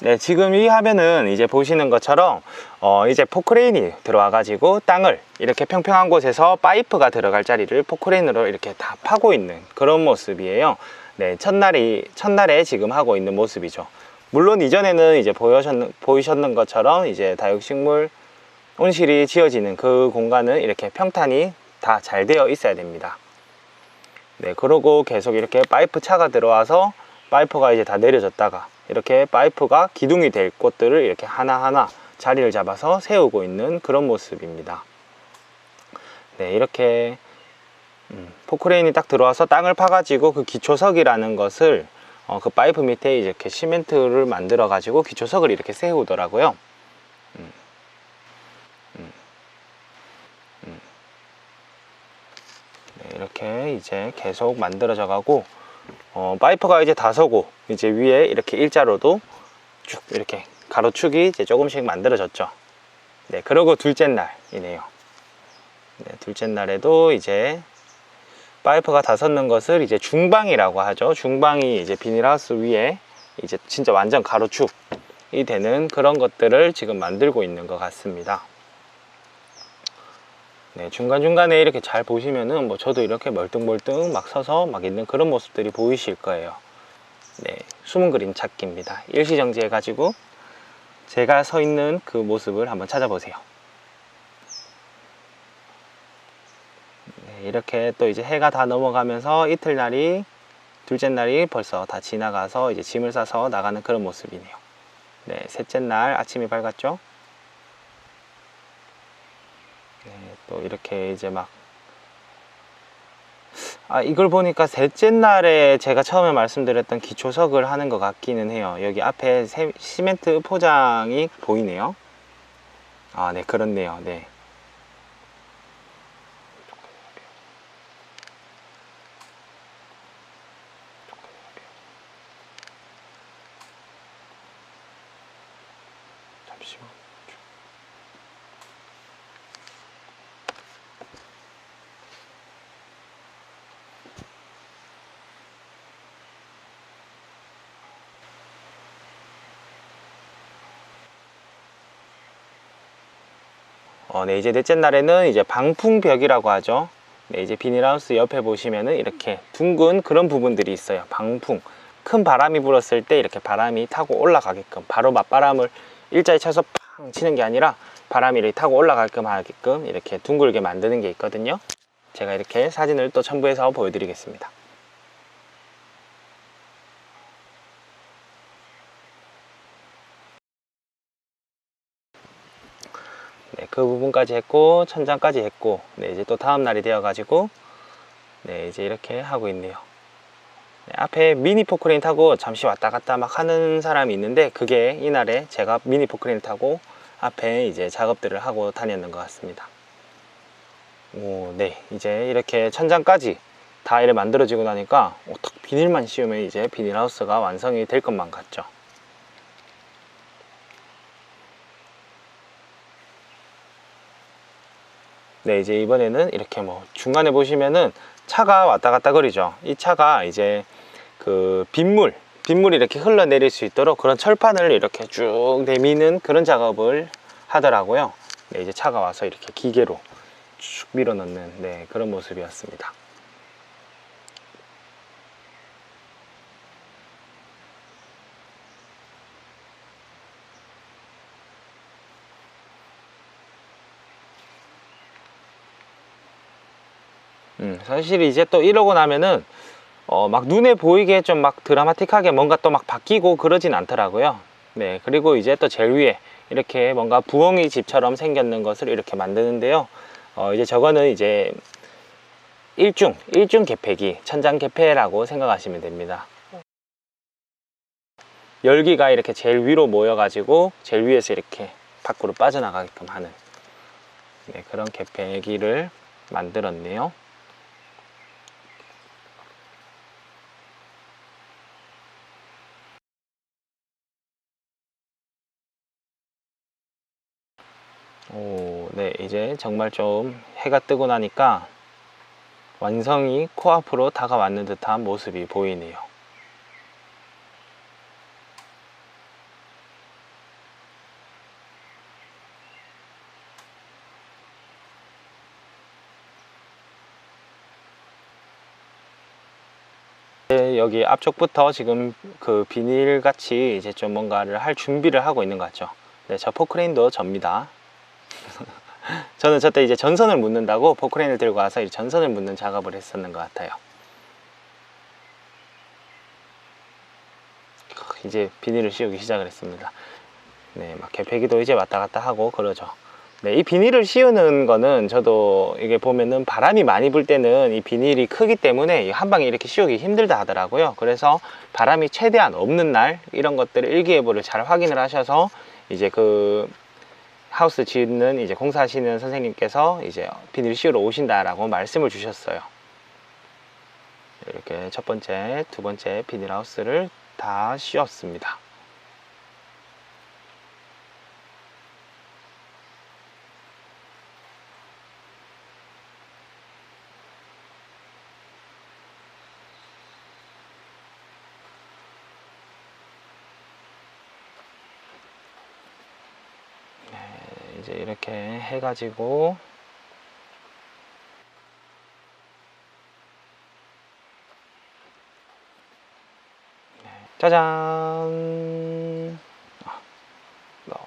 네, 지금 이 화면은 이제 보시는 것처럼 어, 이제 포크레인이 들어와 가지고 땅을 이렇게 평평한 곳에서 파이프가 들어갈 자리를 포크레인으로 이렇게 다 파고 있는 그런 모습이에요. 네, 첫날이 첫날에 지금 하고 있는 모습이죠. 물론 이전에는 이제 보여셨는 보이셨는 것처럼 이제 다육식물 온실이 지어지는 그 공간은 이렇게 평탄이 다 잘 되어 있어야 됩니다. 네, 그러고 계속 이렇게 파이프 차가 들어와서 파이프가 이제 다 내려졌다가 이렇게 파이프가 기둥이 될 곳들을 이렇게 하나하나 자리를 잡아서 세우고 있는 그런 모습입니다. 네, 이렇게 음, 포크레인이 딱 들어와서 땅을 파가지고 그 기초석이라는 것을 어, 그 파이프 밑에 이렇게 시멘트를 만들어 가지고 기초석을 이렇게 세우더라고요. 음. 음. 음. 네, 이렇게 이제 계속 만들어져 가고 어, 파이프가 이제 다 서고 이제 위에 이렇게 일자로도 쭉 이렇게 가로축이 이제 조금씩 만들어졌죠. 네, 그리고 둘째 날이네요. 네, 둘째 날에도 이제 파이프가 다 섰는 것을 이제 중방이라고 하죠. 중방이 이제 비닐하우스 위에 이제 진짜 완전 가로축이 되는 그런 것들을 지금 만들고 있는 것 같습니다. 네, 중간중간에 이렇게 잘 보시면은 뭐 저도 이렇게 멀뚱멀뚱 막 서서 막 있는 그런 모습들이 보이실 거예요. 네, 숨은 그림 찾기입니다. 일시정지 해가지고 제가 서 있는 그 모습을 한번 찾아보세요. 네, 이렇게 또 이제 해가 다 넘어가면서 이틀날이 둘째 날이 벌써 다 지나가서 이제 짐을 싸서 나가는 그런 모습이네요. 네, 셋째 날 아침이 밝았죠? 네, 또 이렇게 이제 막 아, 이걸 보니까 셋째 날에 제가 처음에 말씀드렸던 기초석을 하는 것 같기는 해요. 여기 앞에 세- 시멘트 포장이 보이네요. 아, 네, 그렇네요. 네. 잠시만. 어, 네, 이제 넷째 날에는 이제 방풍벽이라고 하죠. 네, 이제 비닐하우스 옆에 보시면은 이렇게 둥근 그런 부분들이 있어요. 방풍. 큰 바람이 불었을 때 이렇게 바람이 타고 올라가게끔 바로 맞바람을 일자에 쳐서 팡 치는 게 아니라 바람이 이렇게 타고 올라가게끔 하게끔 이렇게 둥글게 만드는 게 있거든요. 제가 이렇게 사진을 또 첨부해서 보여드리겠습니다. 네, 그 부분까지 했고 천장까지 했고 네, 이제 또 다음 날이 되어 가지고 네, 이제 이렇게 하고 있네요. 네, 앞에 미니 포크레인 타고 잠시 왔다 갔다 막 하는 사람이 있는데 그게 이날에 제가 미니 포크레인 타고 앞에 이제 작업들을 하고 다녔는 것 같습니다. 오, 네, 이제 이렇게 천장까지 다 이렇게 만들어지고 나니까 오, 딱 비닐만 씌우면 이제 비닐하우스가 완성이 될 것만 같죠. 네, 이제 이번에는 이렇게 뭐 중간에 보시면은 차가 왔다 갔다 거리죠. 이 차가 이제 그 빗물, 빗물이 이렇게 흘러내릴 수 있도록 그런 철판을 이렇게 쭉 내미는 그런 작업을 하더라고요. 네, 이제 차가 와서 이렇게 기계로 쭉 밀어 넣는 네, 그런 모습이었습니다. 음, 사실 이제 또 이러고 나면은 어, 막 눈에 보이게 좀 막 드라마틱하게 뭔가 또 막 바뀌고 그러진 않더라고요. 네, 그리고 이제 또 제일 위에 이렇게 뭔가 부엉이 집처럼 생겼는 것을 이렇게 만드는데요. 어, 이제 저거는 이제 일중, 일중 개폐기, 천장 개폐라고 생각하시면 됩니다. 열기가 이렇게 제일 위로 모여가지고 제일 위에서 이렇게 밖으로 빠져나가게끔 하는 네, 그런 개폐기를 만들었네요. 오, 네, 이제 정말 좀 해가 뜨고 나니까 완성이 코앞으로 다가왔는 듯한 모습이 보이네요. 네, 여기 앞쪽부터 지금 그 비닐같이 이제 좀 뭔가를 할 준비를 하고 있는 것 같죠. 네, 저 포크레인도 접니다. 저는 저때 이제 전선을 묻는다고 포크레인을 들고 와서 이 전선을 묻는 작업을 했었는 것 같아요. 이제 비닐을 씌우기 시작을 했습니다. 네, 막 개폐기도 이제 왔다 갔다 하고 그러죠. 네, 이 비닐을 씌우는 거는 저도 이게 보면은 바람이 많이 불 때는 이 비닐이 크기 때문에 이한 방에 이렇게 씌우기 힘들다 하더라고요. 그래서 바람이 최대한 없는 날 이런 것들을 일기예보를 잘 확인을 하셔서 이제 그 하우스 짓는 이제 공사하시는 선생님께서 이제 비닐 씌우러 오신다라고 말씀을 주셨어요. 이렇게 첫 번째, 두 번째 비닐 하우스를 다 씌웠습니다. 이제 이렇게 해가지고. 네, 짜잔